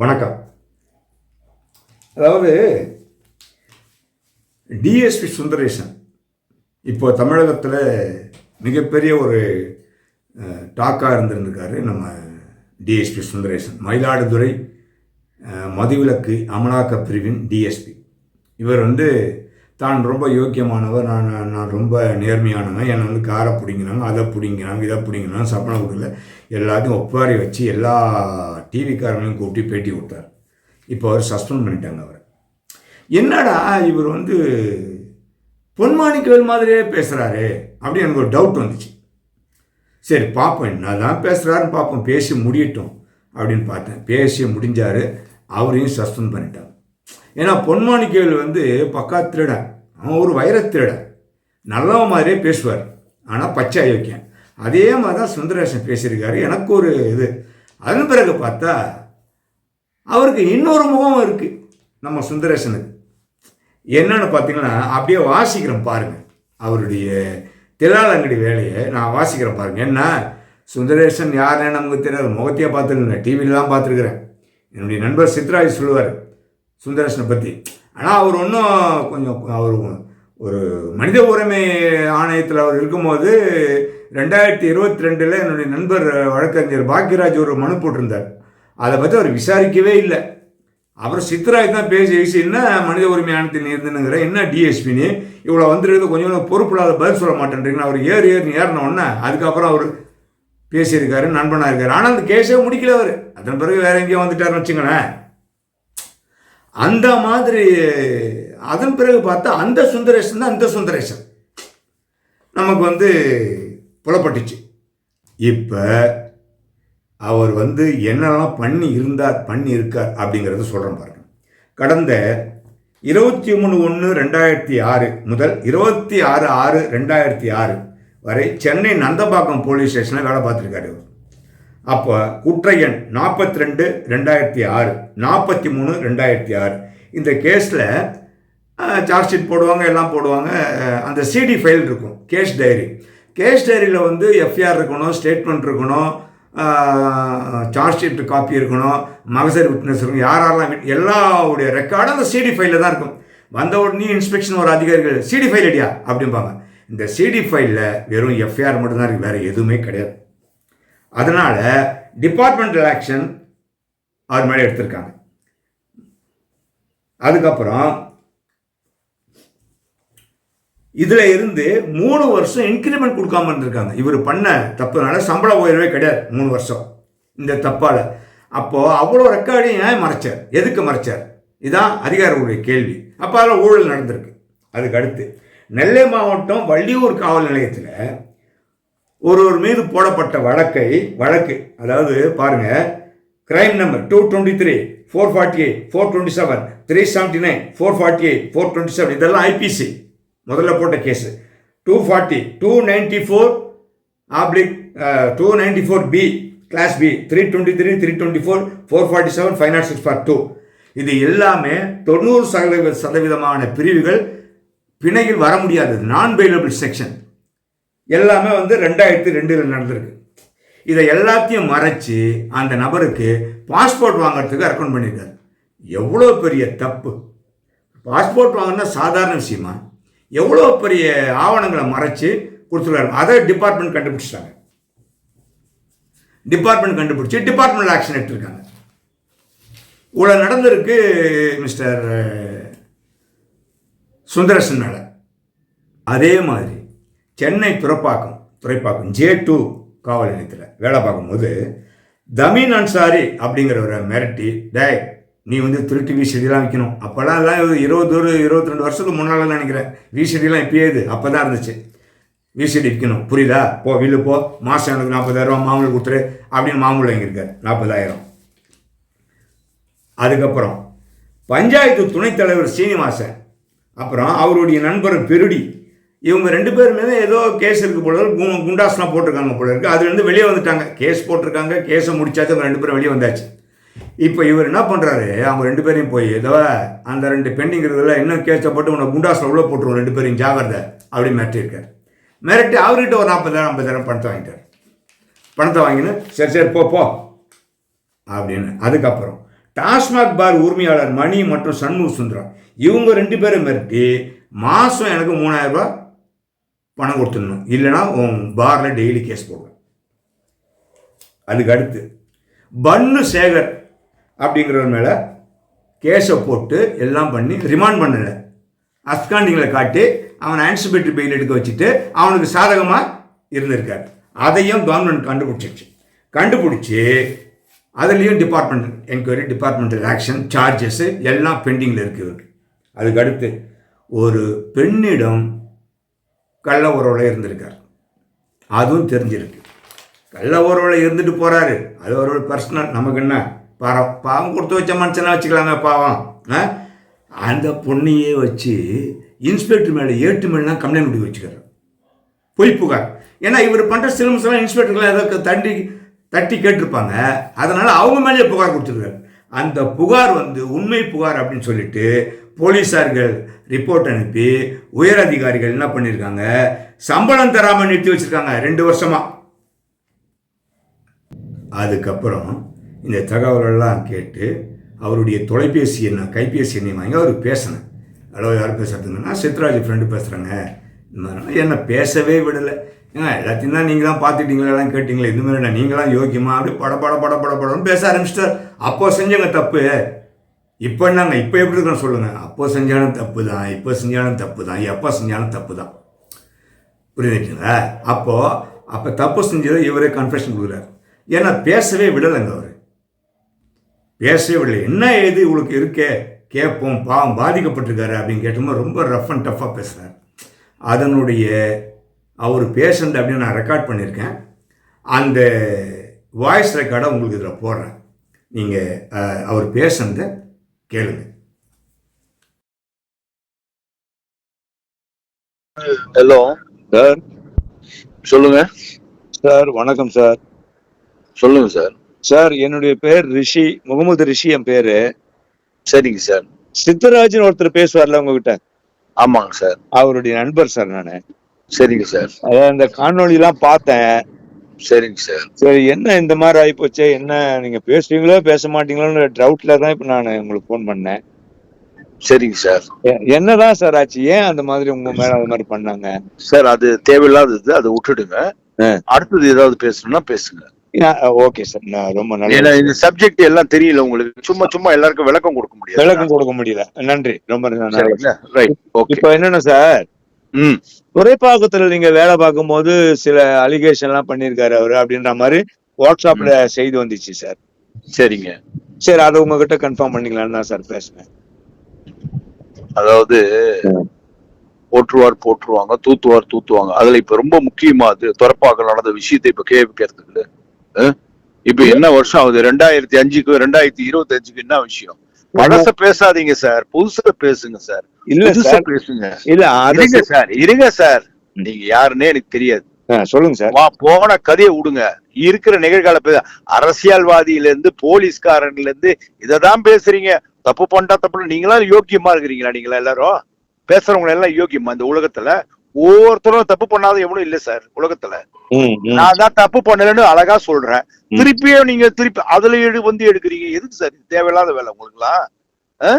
வணக்கம். அதாவது டிஎஸ்பி சுந்தரேசன் இப்போ தமிழகத்தில் மிகப்பெரிய ஒரு டாக்காக இருந்திருந்திருக்காரு நம்ம டிஎஸ்பி சுந்தரேசன். மயிலாடுதுறை மதுவிலக்கு அமலாக்க பிரிவின் டிஎஸ்பி இவர் வந்து தான் ரொம்ப யோக்கியமானவர் நான் நான் ரொம்ப நேர்மையானவன் என்னை வந்து காரை பிடிங்கினாங்க அதை பிடிங்கினாங்க இதை பிடிங்கினாங்க சப்பனை கொடுக்கல எல்லாத்தையும் ஒப்பாரி வச்சு எல்லா டிவிக்காரங்களையும் கூப்பிட்டு பேட்டி கொடுத்தார். இப்போ அவர் சஸ்பெண்ட் பண்ணிட்டாங்க அவர். என்னடா இவர் வந்து பொன்மாணிக்கவேல் மாதிரியே பேசுகிறாரு அப்படின்னு எனக்கு ஒரு டவுட் வந்துச்சு. சரி பார்ப்போம் என்னதான் பேசுகிறாருன்னு பார்ப்போம் பேசி முடியட்டும் அப்படின்னு பார்த்தேன். பேசி முடிஞ்சார் அவரையும் சஸ்பெண்ட் பண்ணிட்டாங்க. ஏன்னா பொன்மாணிக்கவேல் வந்து பக்கா திருடன் அவன் ஒரு வைர திருடன் நல்லவன் மாதிரியே பேசுவார். ஆனால் பச்சை அயோக்கியன் அதே மாதிரி தான் சுந்தரேசன் பேசியிருக்காரு. எனக்கு ஒரு இது அதன் பிறகு பார்த்தா அவருக்கு இன்னொரு முகம் இருக்குது நம்ம சுந்தரேசனுக்கு. என்னன்னு பார்த்தீங்கன்னா அப்படியே வாசிக்கிறேன் பாருங்கள் அவருடைய திலாலங்கடி வேலையை நான் வாசிக்கிறேன் பாருங்க. என்ன? சுந்தரேசன் யாருன்னு நமக்கு தெரியாது. முகத்தையே பார்த்துருக்கேன் டிவியில் பார்த்துருக்குறேன். என்னுடைய நண்பர் சித்ராஜ் சொல்லுவார் சுந்தரேசனை பற்றி ஆனால் அவர் ஒன்றும் கொஞ்சம் அவர் ஒரு மனித உரிமை ஆணையத்தில் அவர் இருக்கும்போது ரெண்டாயிரத்தி இருபத்தி ரெண்டில் என்னுடைய நண்பர் வழக்கறிஞர் பாக்யராஜ் ஒரு மனு போட்டிருந்தார். அதை பற்றி அவர் விசாரிக்கவே இல்லை. அவர் சித்ராஜ் தான் பேசி பேசி என்ன மனித உரிமை ஆணையத்தில் இருந்துனுங்கிற என்ன டிஎஸ்பின்னு இவ்வளோ வந்துருக்குது கொஞ்சம் கொஞ்சம் பொறுப்பில்லாத பதில் சொல்ல மாட்டேன்றீங்களா அவர் ஏறு ஏறு ஏறின அதுக்கப்புறம் அவர் பேசியிருக்காரு நண்பனாக இருக்கார். ஆனால் அந்த கேஸே முடிக்கல அவர். அதன் பிறகு வேற எங்கேயோ வந்துட்டாருன்னு வச்சுங்களேன் அந்த மாதிரி அதன் பிறகு பார்த்தா அந்த சுந்தரேசன் தான் அந்த சுந்தரேசன். நமக்கு வந்து புலப்பட்டுச்சு. இப்போ அவர் வந்து என்னெல்லாம் பண்ணி இருந்தார் பண்ணி இருக்கார் அப்படிங்கிறத சொல்கிறேன் பாருங்க. கடந்த இருபத்தி மூணு ஒன்று ரெண்டாயிரத்தி ஆறு முதல் இருபத்தி ஆறு ஆறு ரெண்டாயிரத்தி ஆறு வரை சென்னை நந்தபாக்கம் போலீஸ் ஸ்டேஷனில் வேலை பார்த்துருக்காரு இவர். அப்போ குற்ற எண் நாற்பத்தி ரெண்டு ரெண்டாயிரத்தி ஆறு நாற்பத்தி மூணு ரெண்டாயிரத்தி ஆறு. இந்த கேஸில் சார்ஜ் ஷீட் போடுவாங்க எல்லாம் போடுவாங்க அந்த சிடி ஃபைல் இருக்கும் கேஸ் டைரி. கேஸ் டைரியில் வந்து எஃப்ஐஆர் இருக்கணும் ஸ்டேட்மெண்ட் இருக்கணும் சார்ஜ் ஷீட் காப்பி இருக்கணும் மகசர் விட்னஸ் இருக்கணும் யாரெல்லாம் எல்லாவுடைய ரெக்கார்டும் அந்த சிடி ஃபைலில் தான் இருக்கும். வந்த உடனே இன்ஸ்பெக்ஷன் ஒரு அதிகாரிகள் சிடி ஃபைல் அடியா அப்படிம்பாங்க. இந்த சிடி ஃபைலில் வெறும் எஃப்ஐஆர் மட்டும்தான் இருக்குது வேறு எதுவுமே கிடையாது. அதனால் டிபார்ட்மெண்டல் ஆக்ஷன் அவர் மேலே எடுத்திருக்காங்க. அதுக்கப்புறம் இதில் இருந்து மூணு வருஷம் இன்க்ரிமெண்ட் கொடுக்காம இருந்திருக்காங்க. இவர் பண்ண தப்புனால சம்பள உயர்வே கிடையாது மூணு வருஷம். இந்த தப்பால். அப்போது அவ்வளோ ரெக்கார்டையும் ஏன் மறைச்சார்? எதுக்கு மறைச்சார்? இதான் அதிகாரிகளுடைய கேள்வி. அப்போ அதில் ஊழல் நடந்திருக்கு. அதுக்கு அடுத்து நெல்லை மாவட்டம் வள்ளியூர் காவல் நிலையத்தில் ஒருவர் மீது போடப்பட்ட வழக்கை வழக்கு அதாவது பாருங்க crime number two twenty three four forty eight four twenty seven three seventy nine four forty eight four twenty seven இதெல்லாம் ஐபிசி முதல்ல போட்ட case. Two forty two ninety four oblique two ninety four B class B three twenty three three twenty four four forty seven five not six for two இது எல்லாமே தொண்ணூறு சதவீத சதவீதமான பிரிவுகள் பிணையில் வர முடியாதது நான் பெயிலபிள் செக்ஷன் எல்லாமே வந்து ரெண்டாயிரத்தி ரெண்டில் நடந்திருக்கு. இதை எல்லாத்தையும் மறைச்சி அந்த நபருக்கு பாஸ்போர்ட் வாங்குறதுக்கு ரெக்கமெண்ட் பண்ணியிருக்காரு. எவ்வளோ பெரிய தப்பு. பாஸ்போர்ட் வாங்கினா சாதாரண விஷயமா? எவ்வளோ பெரிய ஆவணங்களை மறைச்சு கொடுத்துருக்காரு? அதை டிபார்ட்மெண்ட் கண்டுபிடிச்சிட்டாங்க. டிபார்ட்மெண்ட் கண்டுபிடிச்சி டிபார்ட்மெண்ட் ஆக்ஷன் எடுத்திருக்காங்க. இவ்வளோ நடந்திருக்கு மிஸ்டர் சுந்தரசன் மேலே. அதே மாதிரி சென்னை துறப்பாக்கம் துறைப்பாக்கம் ஜே டூ காவல் நிலையத்தில் வேலை பார்க்கும்போது தமீன் அன்சாரி அப்படிங்கிறவரை மிரட்டி டே நீ வந்து திருட்டு விசிடிலாம் விற்கணும் அப்போல்லாம் எல்லாம் இருபது ஒரு இருபத்தி ரெண்டு வருஷத்துக்கு முன்னால் நினைக்கிறேன். விசிடிலாம் இப்போயேது இது. அப்போ தான் இருந்துச்சு. விசிடி விற்கணும். புரியுதா? போ வில்லு போ. மாதம் எனக்கு நாற்பதாயிரம் மாமூல் கொடுத்துரு. அப்படின்னு மாமூல் வாங்கியிருக்காரு. நாற்பதாயிரம். அதுக்கப்புறம் பஞ்சாயத்து துணைத் தலைவர் சீனிவாசன் அப்புறம் அவருடைய நண்பர் பெருடி இவங்க ரெண்டு பேருமே ஏதோ கேஸ் இருக்கு போல கு- குண்டாஸ்லாம் போட்டிருக்காங்க போல இருக்கு. அதுலேருந்து வெளியே வந்துட்டாங்க. கேஸ் போட்டிருக்காங்க. கேஸை முடிச்சாச்சு. அவங்க ரெண்டு பேரும் வெளியே வந்தாச்சு. இப்போ இவர் என்ன பண்ணுறாரு அவங்க ரெண்டு பேரையும் போய் ஏதோ அந்த ரெண்டு பெண்டிங் இருக்கிறதுல இன்னும் கேஸை போட்டு உன்னை குண்டாஸில் உள்ளே போட்டுருவோம் ரெண்டு பேரையும் ஜாகிரதை அப்படின்னு மிரட்டியிருக்கார். மிரட்டி அவர்கிட்ட ஒரு நாற்பதாயிரம் ஐம்பதாயிரம் பணத்தை வாங்கிட்டார். பணத்தை வாங்கினு சரி சரி போ போ அப்படின்னு. அதுக்கப்புறம் டாஸ்மாக் பார் உரிமையாளர் மணி மற்றும் சண்முக சுந்தரம் இவங்க ரெண்டு பேரும் மிரட்டி மாதம் எனக்கு மூணாயிரம் ரூபாய் பணம் கொடுத்துடணும். இல்லைன்னா உன் பாரில் டெய்லி கேஸ் போடுவேன். அதுக்கு அடுத்து பன்னு சேகர் அப்படிங்கிறவர் மேலே கேஸை போட்டு எல்லாம் பண்ணி ரிமாண்ட் பண்ணலை. அஸ்காண்டிங்களை காட்டி அவனை ஆன்சிபேட்டரி பெயில் எடுக்க வச்சுட்டு அவனுக்கு சாதகமாக இருந்திருக்கார். அதையும் கவர்மெண்ட் கண்டுபிடிச்சிருச்சு. கண்டுபிடிச்சி அதுலேயும் department enquiry departmental action charges எல்லாம் பெண்டிங்கில் இருக்குது அதுக்கு அடுத்து ஒரு பெண்ணிடம் கள்ள உறவில் இருந்திருக்கார். அதுவும் தெரிஞ்சிருக்கு. கள்ள உறவில் இருந்துட்டு போகிறாரு அது ஒரு பர்சனல் நமக்கு என்ன? பாரம் பாவம் கொடுத்து வச்ச மனுஷனா வச்சுக்கலாங்க பாவம். ஆ? அந்த பொண்ணையே வச்சு இன்ஸ்பெக்டர் மேலே ஏட்டு மேலாம் கம்ப்ளைண்ட் முடிவு வச்சுக்கிறார். பொய் புகார். ஏன்னா இவர் பண்ணுற சிலம்பஸ் இன்ஸ்பெக்டர்லாம் ஏதோ தண்டி தட்டி கேட்டிருப்பாங்க. அதனால் அவங்க மேலேயே புகார் கொடுத்துருக்காரு அந்த புகார் வந்து உண்மை புகார் அப்படின்னு சொல்லிட்டு போலீஸார்கள் ரிப்போர்ட் அனுப்பி உயர் அதிகாரிகள் என்ன பண்ணியிருக்காங்க சம்பளம் தராமல் நிறுத்தி வச்சுருக்காங்க. ரெண்டு வருஷமாக அதுக்கப்புறம் இந்த தகவலெல்லாம் கேட்டு அவருடைய தொலைபேசி என்ன கைபேசி எண்ணை வாங்கி அவர் பேசினேன். ஹலோ யார் பேசுறதுங்கன்னா சித்ராஜ் ஃப்ரெண்டு பேசுகிறேங்க இந்த மாதிரிலாம் என்னை பேசவே விடலை. ஏங்க எல்லாத்தையும் தான் நீங்கள் தான் பார்த்துட்டீங்களா? எல்லாம் கேட்டிங்களே? இந்த மாதிரி நீங்களாம் யோக்கியமா அப்படி பட பட பட பட படம்னு பேச ஆரம்பிச்சிட்டார். அப்போ செஞ்சவங்க தப்பு. இப்போ என்னங்க இப்போ எப்படி இருக்கணும் சொல்லுங்கள் அப்போ செஞ்சாலும் தப்பு தான் இப்போ செஞ்சாலும் தப்பு தான் எப்போ செஞ்சாலும் தப்பு தான். புரியுதுங்களா? அப்போது அப்போ தப்பு செஞ்சதை இவரே கன்ஃபெஷன் கொடுக்குறாரு. ஏன்னா பேசவே விடலைங்க அவர். பேசவே விடலை என்ன ஏது இவளுக்கு இருக்கே? கேட்போம் பாவம் பாதிக்கப்பட்டிருக்காரு அப்படின்னு கேட்டோம்னா ரொம்ப ரஃப் அண்ட் டஃப்பாக பேசுகிறார் அதனுடைய அவர் பேசுனது அப்படின்னு நான் ரெக்கார்ட் பண்ணியிருக்கேன். அந்த வாய்ஸ் ரெக்கார்டை உங்களுக்கு இதில் போடுறேன். நீங்கள் அவர் பேசுனதை கேளுங்க. ஹலோ சார் சொல்லுங்க. சார் வணக்கம் சார் சொல்லுங்க சார் சார் என்னுடைய பேர் ரிஷி முகமது ரிஷி என் பேரு. சரிங்க சார். சித்தராஜன் ஒருத்தர் பேசுவார்ல உங்ககிட்ட? ஆமாங்க சார். அவருடைய நண்பர் சார் நானு. சரிங்க சார். அதான் இந்த காணொளி எல்லாம் பார்த்தேன். சரிங்க சார். சரி என்ன இந்த மாதிரி ஆயிப்போச்சே? என்ன நீங்க பேசுவீங்களோ பேச மாட்டீங்களோன்னு டவுட்ல தான் இப்ப நான் உங்களுக்கு ஃபோன் பண்ணேன். சரிங்க சார். என்னதான் சார் ஆச்சு? ஏன் அந்த மாதிரி உங்க மேல அது மாதிரி பண்ணாங்க? சார் அது தேவையில்லாதது அதை விட்டுடுங்க. அடுத்தது ஏதாவது பேசணும்னா பேசுங்க. ஓகே சார் நான் ரொம்ப நல்ல இந்த சப்ஜெக்ட் எல்லாம் தெரியல உங்களுக்கு. சும்மா சும்மா எல்லாருக்கும் விளக்கம் கொடுக்க முடியாது. விளக்கம் கொடுக்க முடியல. நன்றி. ரொம்ப ஓகே இப்ப என்னன்னா சார்? ம். துறைப்பாக்கத்துல நீங்க வேலை பார்க்கும்போது சில அலிகேஷன் எல்லாம் பண்ணிருக்காரு அவரு அப்படின்ற மாதிரி வாட்ஸ்அப்ல செய்தி வந்துச்சு சார். சரிங்க. சரி அதை உங்ககிட்ட கன்ஃபார்ம் பண்ணிக்கலாம்னு தான் சார் பேசுனேன். அதாவது போற்றுவார் போற்றுவாங்க தூத்துவார் தூத்துவாங்க. அதுல இப்ப ரொம்ப முக்கியமா அது துறப்பாக நடந்த விஷயத்தை இப்ப கேட்கறதுக்கு? இப்ப என்ன வருஷம் ஆகுது? ரெண்டாயிரத்தி அஞ்சுக்கு ரெண்டாயிரத்தி இருபத்தி அஞ்சுக்கு என்ன விஷயம்? பழச பேசாதீங்க சார். புதுசுல பேசுங்க சார். இல்ல பேசுங்க. இல்ல இருங்க சார். இருங்க சார். நீங்க யாருன்னே எனக்கு தெரியாது. சொல்லுங்க சார். போன கதையை விடுங்க. இருக்கிற நிகழ்கால அரசியல்வாதியில இருந்து போலீஸ்காரன்ல இருந்து இததான் பேசுறீங்க. தப்பு பண்ணா தப்பு நீங்களா யோக்கியமா இருக்கிறீங்களா நீங்களா எல்லாரும்? பேசுறவங்க எல்லாம் யோக்கியமா இந்த உலகத்துல? ஒவ்வொருத்தரும் தப்பு பண்ணாத எவனும் இல்ல சார் உலகத்துல. நான் தான் தப்பு பண்ணலன்னு அழகா சொல்றேன். திருப்பியும் நீங்க திருப்பி அதுல எடு வந்து எடுக்கிறீங்க. எதுக்கு சார் தேவையில்லாத வேலை உங்களுக்குலாம்?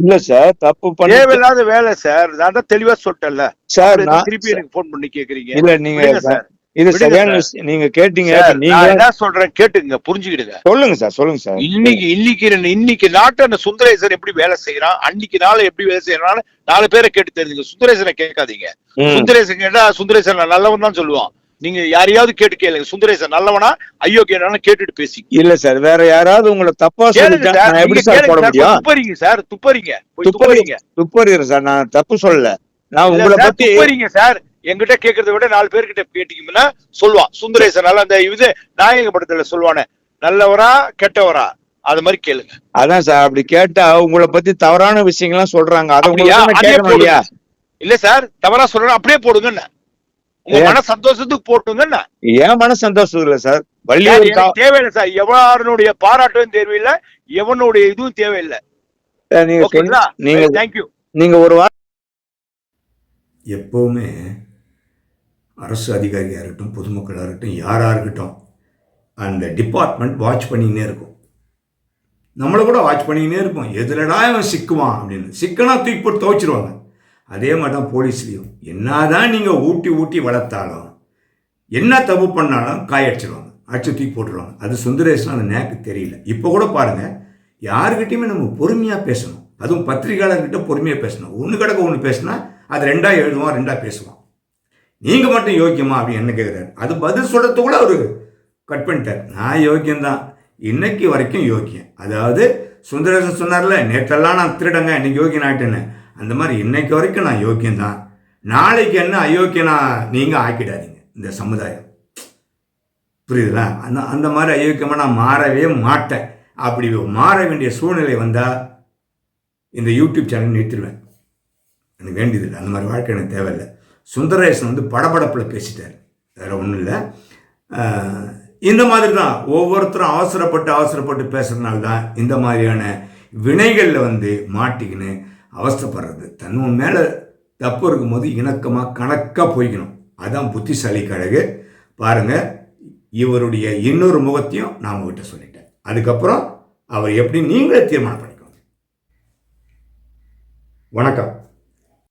இல்ல சார் தப்பு பண்ணி தேவையில்லாத வேலை சார். நான் தான் தெளிவா சொல்லிட்டேன்ல. சார் திருப்பி எனக்கு போன் பண்ணி கேக்குறீங்க. இல்ல நீங்க சார்? இது சரியான சார். விஷயம். நீங்க கேட்டீங்க நீங்க என்ன சொல்றேன் கேட்டுங்க புரிஞ்சுக்கிடுங்க. சொல்லுங்க சார் சொல்லுங்க சார். இன்னைக்கு இன்னைக்கு இன்னைக்கு நாட்டை சுந்தரேசன் எப்படி வேலை செய்யறான் அன்னைக்கு நாள் எப்படி வேலை செய்யறான்னு நாலு பேரை கேட்டு தெரிஞ்சுங்க. சுந்தரேசனை கேட்காதீங்க. சுந்தரேசன் கேட்டா சுந்தரேசன் நல்லவன் தான் சொல்லுவான். நீங்க யாரையாவது கேட்டு கேளுங்க. சுந்தரேசன் நல்லவனா ஐயோக்கியனானு கேட்டுட்டு பேசி இல்ல சார் வேற யாராவது உங்களை தப்பா சார். எப்படி சார் துப்பறிங்க சார் துப்பறிங்க. துப்பறிங்க. துப்பறிகிறேன் சார் நான் தப்பு சொல்லல. நான் உங்களை பத்தி துப்பறிங்க சார். என்கிட்ட கேக்குறத விட நாலு பேர்கிட்ட கேட்டீங்கன்னா சொல்லுவான் சுந்தரேசன் நல்ல அந்த இது நாயக படத்துல சொல்லுவானே நல்லவரா கெட்டவரா? அது மாதிரி கேளுங்க. அதான் சார் அப்படி கேட்டா உங்களை பத்தி தவறான விஷயங்கள்லாம் சொல்றாங்க. அதை இல்ல சார் தவறா சொல்றேன் அப்படியே போடுங்க உங்க? மன சந்தோஷத்துக்கு போட்டுங்க ஏன் மன சந்தோஷம் இல்ல சார்? வள்ளியூர் தேவையில்லை சார். எவனுடைய பாராட்டும் தேவையில்லை எவனுடைய இதுவும் தேவையில்லை. நீங்க நீங்க தேங்க்யூ நீங்க ஒரு வாரம் எப்போவுமே அரசு அதிகாரியாக இருக்கட்டும் பொதுமக்களாக இருக்கட்டும் யாராக இருக்கட்டும் அந்த டிபார்ட்மெண்ட் வாட்ச் பண்ணிக்கினே இருக்கும். நம்மளை கூட வாட்ச் பண்ணிக்கினே இருப்போம். எதுலடா இவன் சிக்குவான் அப்படின்னு. சிக்கனா தூக்கி போட்டு துவைச்சிருவாங்க. அதே மாதிரி தான் போலீஸ்லேயும். என்னதான் நீங்கள் ஊட்டி ஊட்டி வளர்த்தாலும் என்ன தப்பு பண்ணாலும் காயடிச்சிருவாங்க. அடிச்சு தூக்கி போட்டுருவாங்க. அது சுந்தரேசன் அந்த நேக்கு தெரியல. இப்போ கூட பாருங்கள் யாருக்கிட்டையுமே நம்ம பொறுமையாக பேசணும். அதுவும் பத்திரிகையாளர்கிட்ட பொறுமையாக பேசணும். ஒன்று கிடக்க ஒன்று பேசினா அது ரெண்டாக எழுதுவான் ரெண்டாக பேசுவான். நீங்கள் மட்டும் யோக்கியமா அப்படின்னு என்ன கேட்குறாரு அது பதில் சொல்கிறது கூட அவர் கட் பண்ணிட்டார். நான் யோக்கியம்தான். இன்னைக்கு வரைக்கும் யோக்கியம். அதாவது சுந்தரேசன் சொன்னார்ல நேற்றெல்லாம் நான் திருடங்க இன்னைக்கு யோக்கியம் ஆகிட்டேன்னு அந்த மாதிரி இன்னைக்கு வரைக்கும் நான் யோக்கியம்தான். நாளைக்கு என்ன அயோக்கியனா நீங்கள் ஆக்கிடாதீங்க இந்த சமுதாயம். புரியுதுங்களா அந்த அந்த மாதிரி அயோக்கியமாக நான் மாறவே மாட்டேன். அப்படி மாற வேண்டிய சூழ்நிலை வந்தால் இந்த யூடியூப் சேனல் நிறுத்திடுவேன் எனக்கு வேண்டியதில்லை. அந்த மாதிரி வாழ்க்கை எனக்கு தேவையில்லை. சுந்தரேசன் வந்து படபடப்பில் பேசிட்டார். வேறு ஒன்றும் இல்லை. இந்த மாதிரி தான் ஒவ்வொருத்தரும் அவசரப்பட்டு அவசரப்பட்டு பேசுகிறதுனால தான் இந்த மாதிரியான வினைகளில் வந்து மாட்டிக்கின்னு அவசரப்படுறது தன்மை மேலே தப்பு இருக்கும்போது இணக்கமாக கணக்காக போய்க்கணும். அதான் புத்திசாலி கழகு. பாருங்கள் இவருடைய இன்னொரு முகத்தையும் நான் உங்ககிட்ட சொல்லிட்டேன். அதுக்கப்புறம் அவர் எப்படி நீங்களே தீர்மானம் பண்ணிக்கோங்க. வணக்கம்.